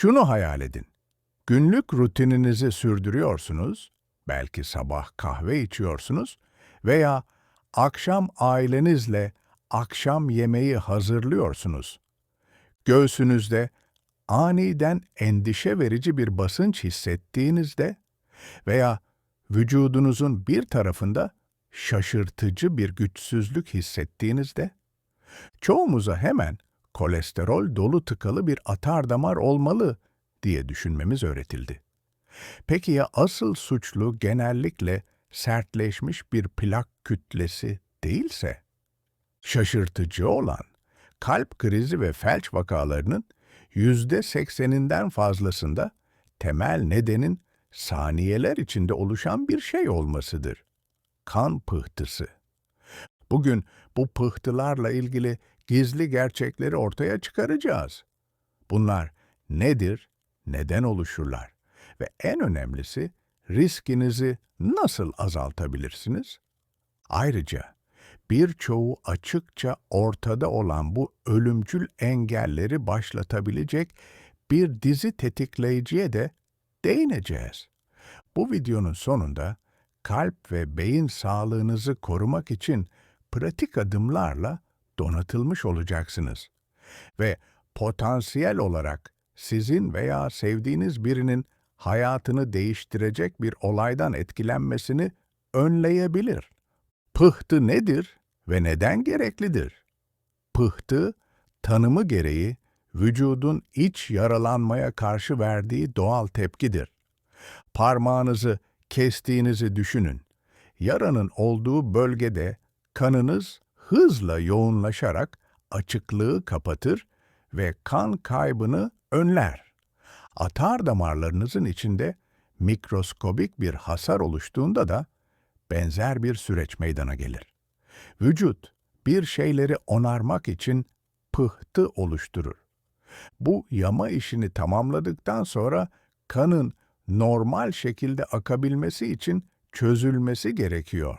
Şunu hayal edin. Günlük rutininizi sürdürüyorsunuz, belki sabah kahve içiyorsunuz veya akşam ailenizle akşam yemeği hazırlıyorsunuz. Göğsünüzde aniden endişe verici bir basınç hissettiğinizde veya vücudunuzun bir tarafında şaşırtıcı bir güçsüzlük hissettiğinizde, çoğumuza hemen kolesterol dolu tıkalı bir atar damar olmalı diye düşünmemiz öğretildi. Peki ya asıl suçlu genellikle sertleşmiş bir plak kütlesi değilse? Şaşırtıcı olan, kalp krizi ve felç vakalarının yüzde sekseninden fazlasında temel nedenin saniyeler içinde oluşan bir şey olmasıdır. Kan pıhtısı. Bugün bu pıhtılarla ilgili gizli gerçekleri ortaya çıkaracağız. Bunlar nedir, neden oluşurlar ve en önemlisi riskinizi nasıl azaltabilirsiniz? Ayrıca birçoğu açıkça ortada olan bu ölümcül engelleri başlatabilecek bir dizi tetikleyiciye de değineceğiz. Bu videonun sonunda kalp ve beyin sağlığınızı korumak için pratik adımlarla donatılmış olacaksınız. Ve potansiyel olarak sizin veya sevdiğiniz birinin hayatını değiştirecek bir olaydan etkilenmesini önleyebilir. Pıhtı nedir ve neden gereklidir? Pıhtı, tanımı gereği vücudun iç yaralanmaya karşı verdiği doğal tepkidir. Parmağınızı kestiğinizi düşünün. Yaranın olduğu bölgede kanınız hızla yoğunlaşarak açıklığı kapatır ve kan kaybını önler. Atar damarlarınızın içinde mikroskobik bir hasar oluştuğunda da benzer bir süreç meydana gelir. Vücut bir şeyleri onarmak için pıhtı oluşturur. Bu yama işini tamamladıktan sonra kanın normal şekilde akabilmesi için çözülmesi gerekiyor.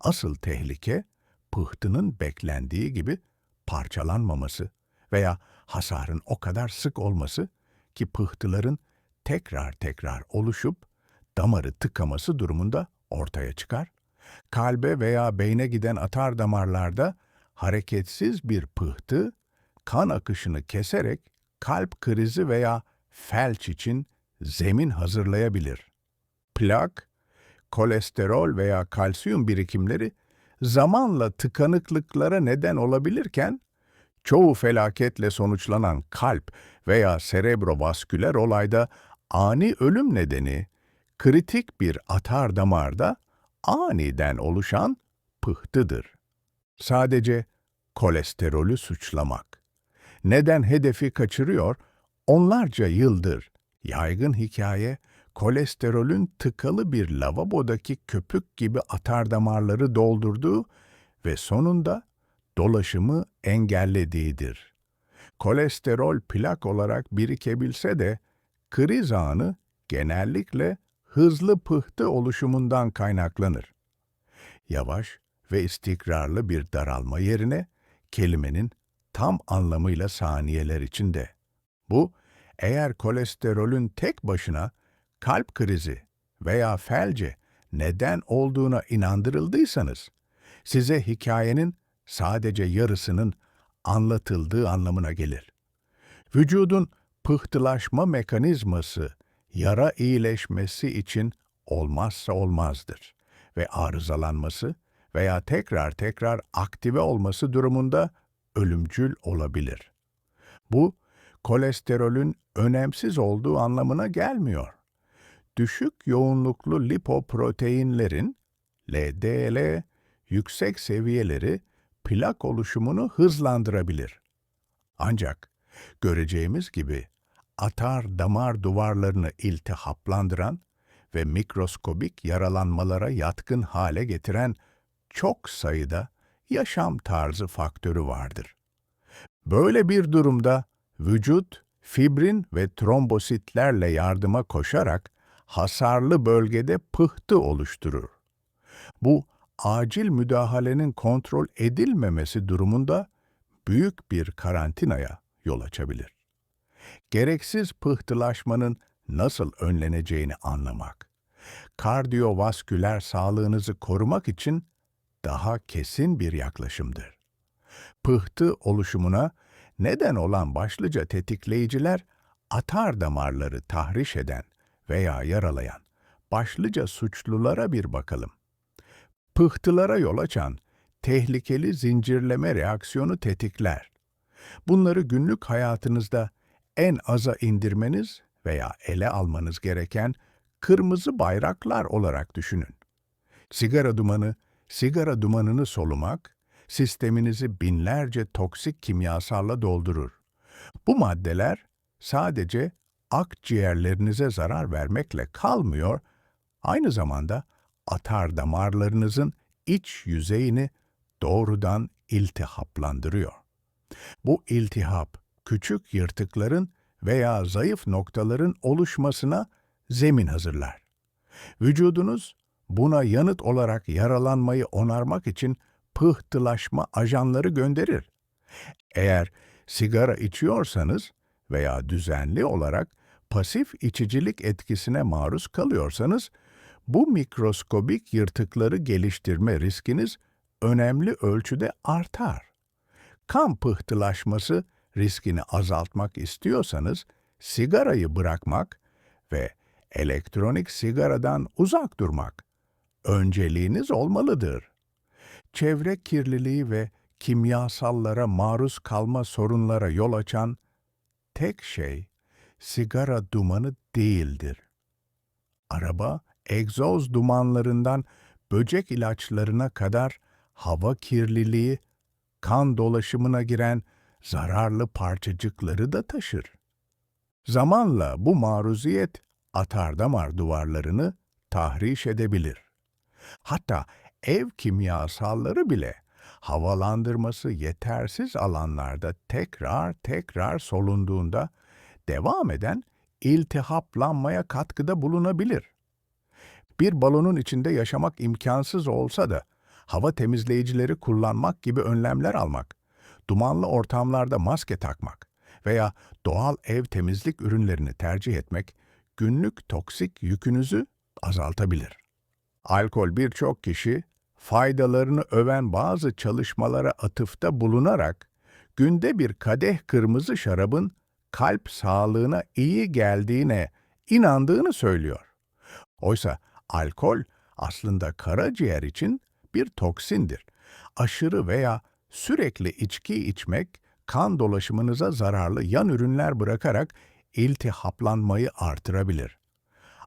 Asıl tehlike pıhtının beklendiği gibi parçalanmaması veya hasarın o kadar sık olması ki pıhtıların tekrar tekrar oluşup damarı tıkaması durumunda ortaya çıkar. Kalbe veya beyne giden atar damarlarda hareketsiz bir pıhtı kan akışını keserek kalp krizi veya felç için zemin hazırlayabilir. Plak, kolesterol veya kalsiyum birikimleri zamanla tıkanıklıklara neden olabilirken, çoğu felaketle sonuçlanan kalp veya serebrovasküler olayda ani ölüm nedeni kritik bir atar damarda aniden oluşan pıhtıdır. Sadece kolesterolü suçlamak. Neden hedefi kaçırıyor? Onlarca yıldır yaygın hikaye kolesterolün tıkalı bir lavabodaki köpük gibi atar damarları doldurduğu ve sonunda dolaşımı engellediğidir. Kolesterol plak olarak birikebilse de kriz anı genellikle hızlı pıhtı oluşumundan kaynaklanır. Yavaş ve istikrarlı bir daralma yerine kelimenin tam anlamıyla saniyeler içinde. Bu, eğer kolesterolün tek başına kalp krizi veya felce neden olduğuna inandırıldıysanız, size hikayenin sadece yarısının anlatıldığı anlamına gelir. Vücudun pıhtılaşma mekanizması yara iyileşmesi için olmazsa olmazdır ve arızalanması veya tekrar tekrar aktive olması durumunda ölümcül olabilir. Bu, kolesterolün önemsiz olduğu anlamına gelmiyor. Düşük yoğunluklu lipoproteinlerin LDL yüksek seviyeleri plak oluşumunu hızlandırabilir. Ancak göreceğimiz gibi atar damar duvarlarını iltihaplandıran ve mikroskobik yaralanmalara yatkın hale getiren çok sayıda yaşam tarzı faktörü vardır. Böyle bir durumda vücut fibrin ve trombositlerle yardıma koşarak hasarlı bölgede pıhtı oluşturur. Bu acil müdahalenin kontrol edilmemesi durumunda büyük bir karantinaya yol açabilir. Gereksiz pıhtılaşmanın nasıl önleneceğini anlamak. Kardiyovasküler sağlığınızı korumak için daha kesin bir yaklaşımdır. Pıhtı oluşumuna neden olan başlıca tetikleyiciler atar damarları tahriş eden veya yaralayan başlıca suçlulara bir bakalım. Pıhtılara yol açan tehlikeli zincirleme reaksiyonu tetikler. Bunları günlük hayatınızda en aza indirmeniz veya ele almanız gereken kırmızı bayraklar olarak düşünün. Sigara dumanı, sigara dumanını solumak, sisteminizi binlerce toksik kimyasalla doldurur. Bu maddeler sadece akciğerlerinize zarar vermekle kalmıyor, aynı zamanda atar damarlarınızın iç yüzeyini doğrudan iltihaplandırıyor. Bu iltihap, küçük yırtıkların veya zayıf noktaların oluşmasına zemin hazırlar. Vücudunuz buna yanıt olarak yaralanmayı onarmak için pıhtılaşma ajanları gönderir. Eğer sigara içiyorsanız veya düzenli olarak pasif içicilik etkisine maruz kalıyorsanız, bu mikroskobik yırtıkları geliştirme riskiniz önemli ölçüde artar. Kan pıhtılaşması riskini azaltmak istiyorsanız sigarayı bırakmak ve elektronik sigaradan uzak durmak önceliğiniz olmalıdır. Çevre kirliliği ve kimyasallara maruz kalma sorunlara yol açan tek şey sigara dumanı değildir. Araba, egzoz dumanlarından böcek ilaçlarına kadar hava kirliliği, kan dolaşımına giren zararlı parçacıkları da taşır. Zamanla bu maruziyet atardamar duvarlarını tahriş edebilir. Hatta ev kimyasalları bile havalandırması yetersiz alanlarda tekrar tekrar solunduğunda devam eden iltihaplanmaya katkıda bulunabilir. Bir balonun içinde yaşamak imkansız olsa da hava temizleyicileri kullanmak gibi önlemler almak, dumanlı ortamlarda maske takmak veya doğal ev temizlik ürünlerini tercih etmek günlük toksik yükünüzü azaltabilir. Alkol birçok kişi faydalarını öven bazı çalışmalara atıfta bulunarak günde bir kadeh kırmızı şarabın kalp sağlığına iyi geldiğine inandığını söylüyor. Oysa alkol aslında karaciğer için bir toksindir. Aşırı veya sürekli içki içmek kan dolaşımınıza zararlı yan ürünler bırakarak iltihaplanmayı artırabilir.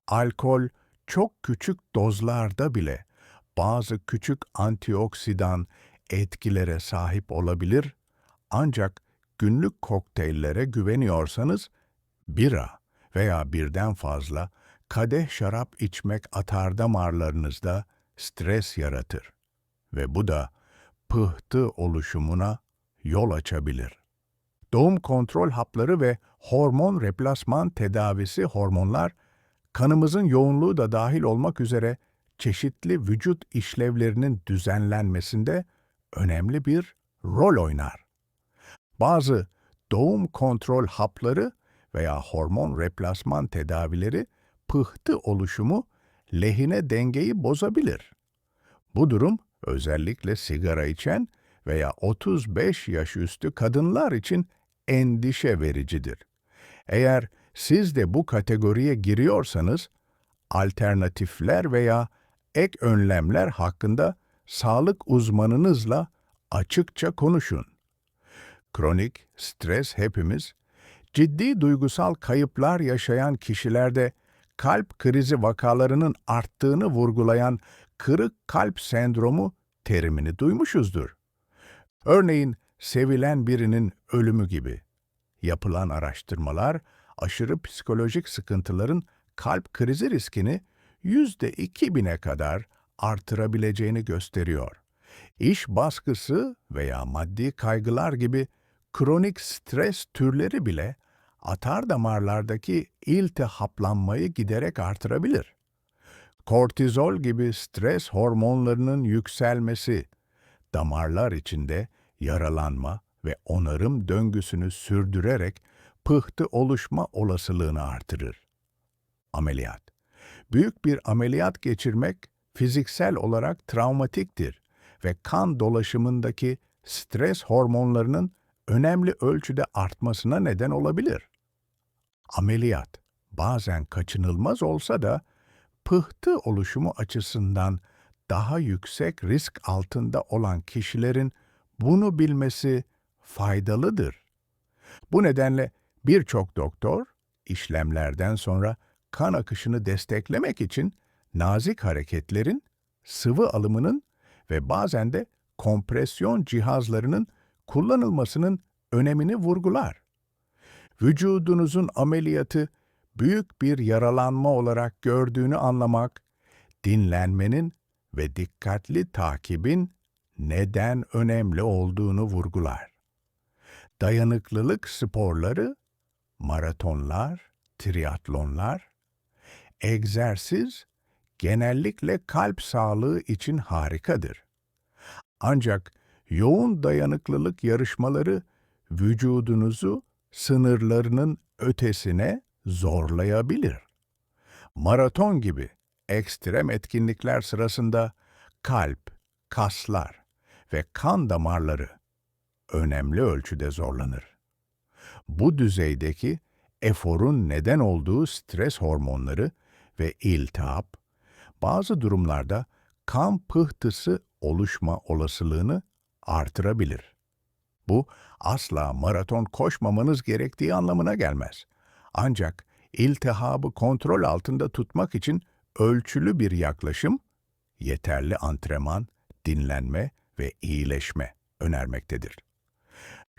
Alkol çok küçük dozlarda bile bazı küçük antioksidan etkilere sahip olabilir ancak günlük kokteyllere güveniyorsanız bira veya birden fazla kadeh şarap içmek atar damarlarınızda stres yaratır ve bu da pıhtı oluşumuna yol açabilir. Doğum kontrol hapları ve hormon replasman tedavisi hormonlar, kanımızın yoğunluğu da dahil olmak üzere çeşitli vücut işlevlerinin düzenlenmesinde önemli bir rol oynar. Bazı doğum kontrol hapları veya hormon replasman tedavileri pıhtı oluşumu lehine dengeyi bozabilir. Bu durum özellikle sigara içen veya 35 yaş üstü kadınlar için endişe vericidir. Eğer siz de bu kategoriye giriyorsanız, alternatifler veya ek önlemler hakkında sağlık uzmanınızla açıkça konuşun. Kronik stres hepimiz, ciddi duygusal kayıplar yaşayan kişilerde kalp krizi vakalarının arttığını vurgulayan kırık kalp sendromu terimini duymuşuzdur. Örneğin sevilen birinin ölümü gibi. Yapılan araştırmalar aşırı psikolojik sıkıntıların kalp krizi riskini yüzde iki bine kadar artırabileceğini gösteriyor. İş baskısı veya maddi kaygılar gibi kronik stres türleri bile atar damarlardaki iltihaplanmayı giderek artırabilir. Kortizol gibi stres hormonlarının yükselmesi, damarlar içinde yaralanma ve onarım döngüsünü sürdürerek pıhtı oluşma olasılığını artırır. Ameliyat Büyük bir ameliyat geçirmek fiziksel olarak travmatiktir ve kan dolaşımındaki stres hormonlarının önemli ölçüde artmasına neden olabilir. Ameliyat bazen kaçınılmaz olsa da pıhtı oluşumu açısından daha yüksek risk altında olan kişilerin bunu bilmesi faydalıdır. Bu nedenle birçok doktor işlemlerden sonra kan akışını desteklemek için nazik hareketlerin, sıvı alımının ve bazen de kompresyon cihazlarının kullanılmasının önemini vurgular. Vücudunuzun ameliyatı büyük bir yaralanma olarak gördüğünü anlamak, dinlenmenin ve dikkatli takibin neden önemli olduğunu vurgular. Dayanıklılık sporları, maratonlar, triatlonlar, egzersiz genellikle kalp sağlığı için harikadır. Ancak yoğun dayanıklılık yarışmaları vücudunuzu sınırlarının ötesine zorlayabilir. Maraton gibi ekstrem etkinlikler sırasında kalp, kaslar ve kan damarları önemli ölçüde zorlanır. Bu düzeydeki eforun neden olduğu stres hormonları ve iltihap, bazı durumlarda kan pıhtısı oluşma olasılığını artırabilir. Bu asla maraton koşmamanız gerektiği anlamına gelmez. Ancak iltihabı kontrol altında tutmak için ölçülü bir yaklaşım, yeterli antrenman, dinlenme ve iyileşme önermektedir.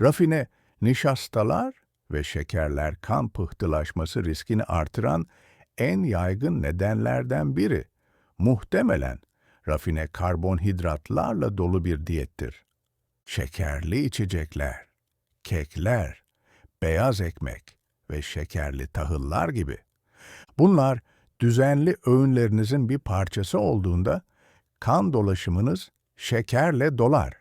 Rafine nişastalar ve şekerler kan pıhtılaşması riskini artıran en yaygın nedenlerden biri. Muhtemelen rafine karbonhidratlarla dolu bir diyettir. Şekerli içecekler, kekler, beyaz ekmek ve şekerli tahıllar gibi. Bunlar düzenli öğünlerinizin bir parçası olduğunda kan dolaşımınız şekerle dolar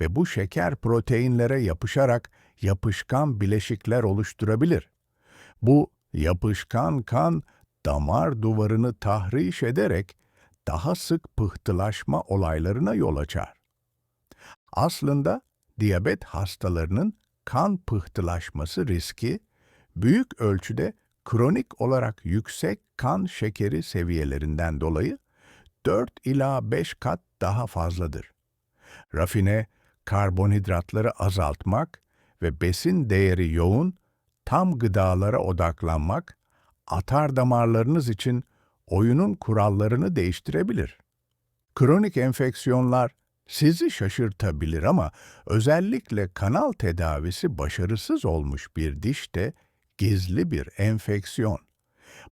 ve bu şeker proteinlere yapışarak yapışkan bileşikler oluşturabilir. Bu yapışkan kan damar duvarını tahriş ederek daha sık pıhtılaşma olaylarına yol açar. Aslında diyabet hastalarının kan pıhtılaşması riski büyük ölçüde kronik olarak yüksek kan şekeri seviyelerinden dolayı 4 ila 5 kat daha fazladır. Rafine karbonhidratları azaltmak ve besin değeri yoğun, tam gıdalara odaklanmak, atar damarlarınız için oyunun kurallarını değiştirebilir. Kronik enfeksiyonlar sizi şaşırtabilir ama özellikle kanal tedavisi başarısız olmuş bir dişte gizli bir enfeksiyon.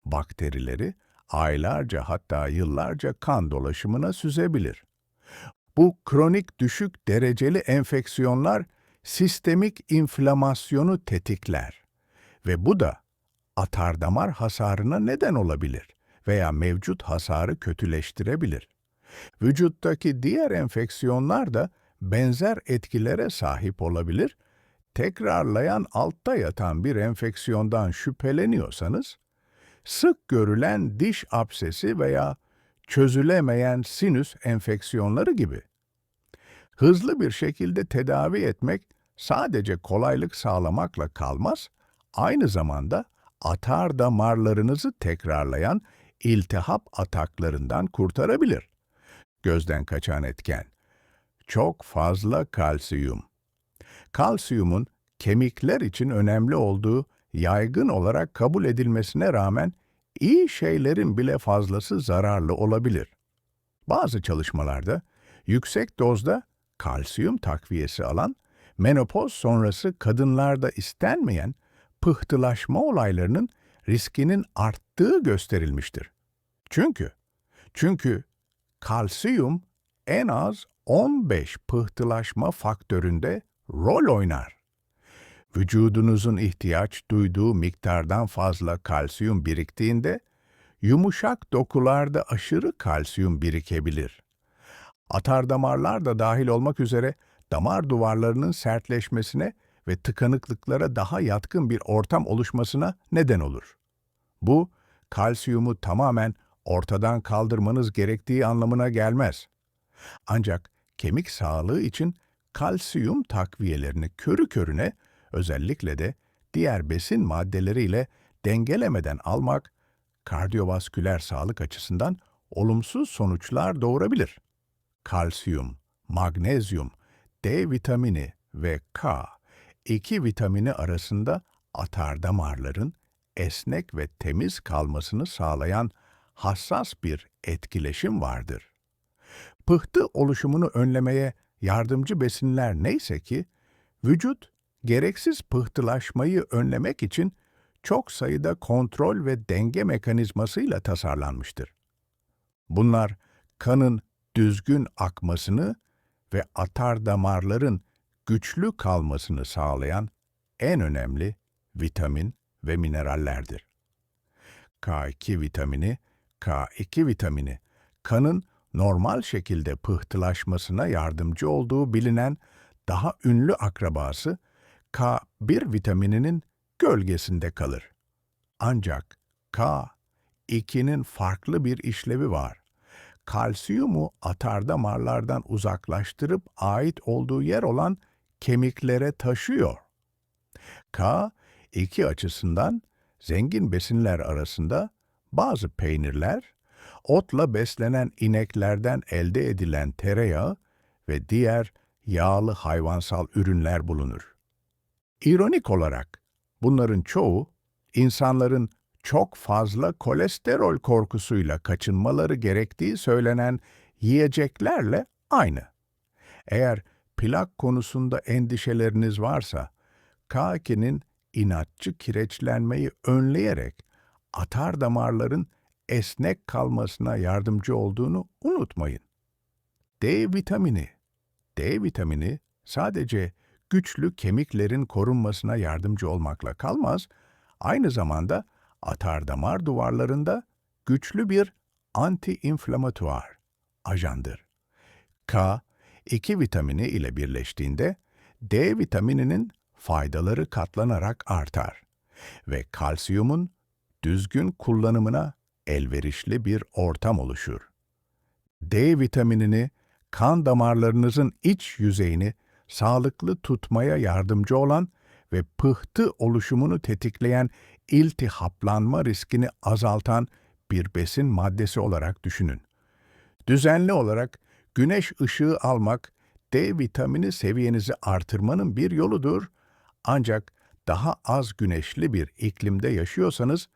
Bakterileri aylarca hatta yıllarca kan dolaşımına süzebilir. Bu kronik düşük dereceli enfeksiyonlar sistemik inflamasyonu tetikler ve bu da atardamar hasarına neden olabilir veya mevcut hasarı kötüleştirebilir. Vücuttaki diğer enfeksiyonlar da benzer etkilere sahip olabilir. Tekrarlayan altta yatan bir enfeksiyondan şüpheleniyorsanız, sık görülen diş absesi veya çözülemeyen sinüs enfeksiyonları gibi. Hızlı bir şekilde tedavi etmek sadece kolaylık sağlamakla kalmaz, aynı zamanda atar damarlarınızı tekrarlayan iltihap ataklarından kurtarabilir. Gözden kaçan etken. Çok fazla kalsiyum. Kalsiyumun kemikler için önemli olduğu yaygın olarak kabul edilmesine rağmen iyi şeylerin bile fazlası zararlı olabilir. Bazı çalışmalarda yüksek dozda kalsiyum takviyesi alan, menopoz sonrası kadınlarda istenmeyen pıhtılaşma olaylarının riskinin arttığı gösterilmiştir. Çünkü, çünkü kalsiyum en az 15 pıhtılaşma faktöründe rol oynar. Vücudunuzun ihtiyaç duyduğu miktardan fazla kalsiyum biriktiğinde, yumuşak dokularda aşırı kalsiyum birikebilir. Atar damarlar da dahil olmak üzere damar duvarlarının sertleşmesine ve tıkanıklıklara daha yatkın bir ortam oluşmasına neden olur. Bu, kalsiyumu tamamen ortadan kaldırmanız gerektiği anlamına gelmez. Ancak kemik sağlığı için kalsiyum takviyelerini körü körüne özellikle de diğer besin maddeleriyle dengelemeden almak kardiyovasküler sağlık açısından olumsuz sonuçlar doğurabilir. Kalsiyum, magnezyum, D vitamini ve K, iki vitamini arasında atar damarların esnek ve temiz kalmasını sağlayan hassas bir etkileşim vardır. Pıhtı oluşumunu önlemeye yardımcı besinler neyse ki, vücut gereksiz pıhtılaşmayı önlemek için çok sayıda kontrol ve denge mekanizmasıyla tasarlanmıştır. Bunlar kanın düzgün akmasını ve atar damarların güçlü kalmasını sağlayan en önemli vitamin ve minerallerdir. K2 vitamini, K2 vitamini, kanın normal şekilde pıhtılaşmasına yardımcı olduğu bilinen daha ünlü akrabası K1 vitamininin gölgesinde kalır. Ancak K2'nin farklı bir işlevi var. Kalsiyumu atar damarlardan uzaklaştırıp ait olduğu yer olan kemiklere taşıyor. K2 açısından zengin besinler arasında bazı peynirler, otla beslenen ineklerden elde edilen tereyağı ve diğer yağlı hayvansal ürünler bulunur. İronik olarak bunların çoğu insanların çok fazla kolesterol korkusuyla kaçınmaları gerektiği söylenen yiyeceklerle aynı. Eğer plak konusunda endişeleriniz varsa, K2'nin inatçı kireçlenmeyi önleyerek atar damarların esnek kalmasına yardımcı olduğunu unutmayın. D vitamini D vitamini sadece güçlü kemiklerin korunmasına yardımcı olmakla kalmaz, aynı zamanda atar damar duvarlarında güçlü bir anti-inflamatuar ajandır. K, 2 vitamini ile birleştiğinde D vitamininin faydaları katlanarak artar ve kalsiyumun düzgün kullanımına elverişli bir ortam oluşur. D vitaminini kan damarlarınızın iç yüzeyini sağlıklı tutmaya yardımcı olan ve pıhtı oluşumunu tetikleyen iltihaplanma riskini azaltan bir besin maddesi olarak düşünün. Düzenli olarak güneş ışığı almak D vitamini seviyenizi artırmanın bir yoludur. Ancak daha az güneşli bir iklimde yaşıyorsanız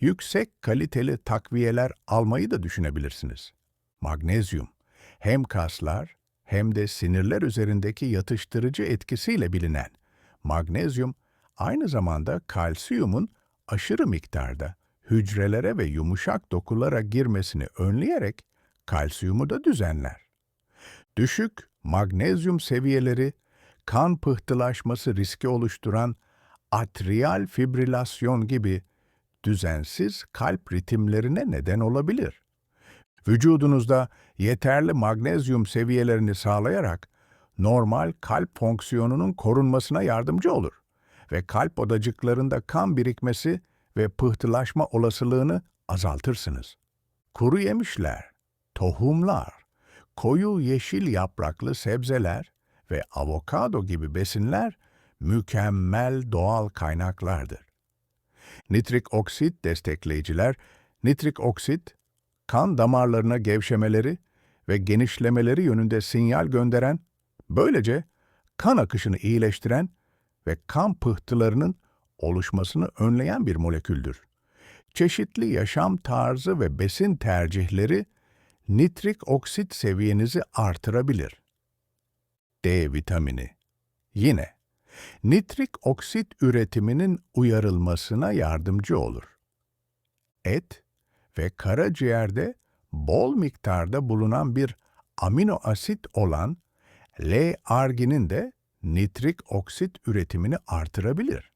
yüksek kaliteli takviyeler almayı da düşünebilirsiniz. Magnezyum hem kaslar hem de sinirler üzerindeki yatıştırıcı etkisiyle bilinen magnezyum aynı zamanda kalsiyumun aşırı miktarda hücrelere ve yumuşak dokulara girmesini önleyerek kalsiyumu da düzenler. Düşük magnezyum seviyeleri kan pıhtılaşması riski oluşturan atrial fibrilasyon gibi düzensiz kalp ritimlerine neden olabilir. Vücudunuzda yeterli magnezyum seviyelerini sağlayarak normal kalp fonksiyonunun korunmasına yardımcı olur ve kalp odacıklarında kan birikmesi ve pıhtılaşma olasılığını azaltırsınız. Kuru yemişler, tohumlar, koyu yeşil yapraklı sebzeler ve avokado gibi besinler mükemmel doğal kaynaklardır. Nitrik oksit destekleyiciler, nitrik oksit, kan damarlarına gevşemeleri ve genişlemeleri yönünde sinyal gönderen, böylece kan akışını iyileştiren ve kan pıhtılarının oluşmasını önleyen bir moleküldür. Çeşitli yaşam tarzı ve besin tercihleri nitrik oksit seviyenizi artırabilir. D vitamini Yine nitrik oksit üretiminin uyarılmasına yardımcı olur. Et ve karaciğerde bol miktarda bulunan bir amino asit olan L-arginin de nitrik oksit üretimini artırabilir.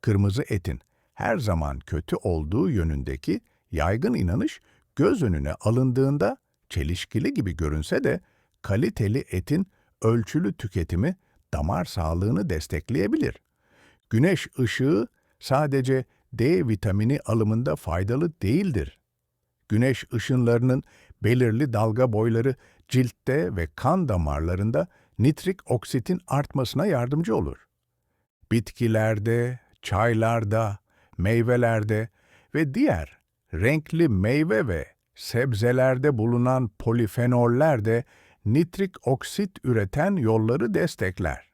Kırmızı etin her zaman kötü olduğu yönündeki yaygın inanış göz önüne alındığında çelişkili gibi görünse de kaliteli etin ölçülü tüketimi damar sağlığını destekleyebilir. Güneş ışığı sadece D vitamini alımında faydalı değildir. Güneş ışınlarının belirli dalga boyları ciltte ve kan damarlarında nitrik oksitin artmasına yardımcı olur. Bitkilerde, çaylarda, meyvelerde ve diğer renkli meyve ve sebzelerde bulunan polifenoller de nitrik oksit üreten yolları destekler.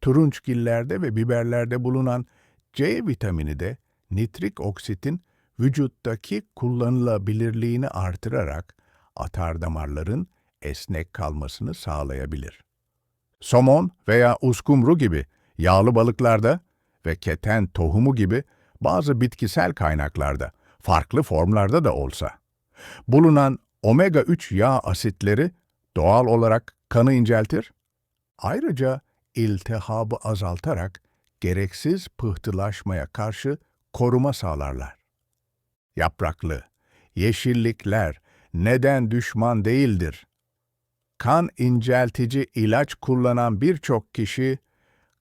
Turunçgillerde ve biberlerde bulunan C vitamini de nitrik oksitin vücuttaki kullanılabilirliğini artırarak atar damarların esnek kalmasını sağlayabilir. Somon veya uskumru gibi yağlı balıklarda ve keten tohumu gibi bazı bitkisel kaynaklarda, farklı formlarda da olsa, bulunan omega-3 yağ asitleri doğal olarak kanı inceltir. Ayrıca iltihabı azaltarak gereksiz pıhtılaşmaya karşı koruma sağlarlar. Yapraklı, yeşillikler neden düşman değildir? Kan inceltici ilaç kullanan birçok kişi,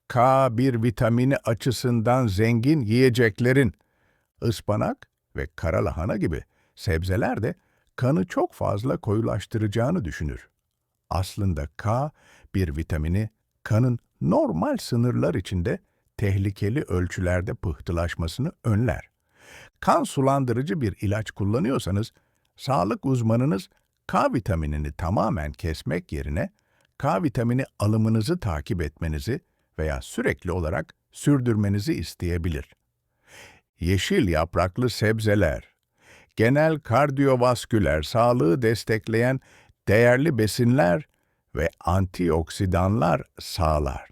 K1 vitamini açısından zengin yiyeceklerin, ıspanak ve kara lahana gibi sebzeler de kanı çok fazla koyulaştıracağını düşünür. Aslında K bir vitamini kanın normal sınırlar içinde tehlikeli ölçülerde pıhtılaşmasını önler. Kan sulandırıcı bir ilaç kullanıyorsanız, sağlık uzmanınız K vitaminini tamamen kesmek yerine K vitamini alımınızı takip etmenizi veya sürekli olarak sürdürmenizi isteyebilir. Yeşil yapraklı sebzeler, genel kardiyovasküler sağlığı destekleyen değerli besinler ve antioksidanlar sağlar.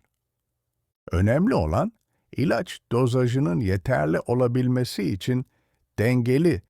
Önemli olan ilaç dozajının yeterli olabilmesi için dengeli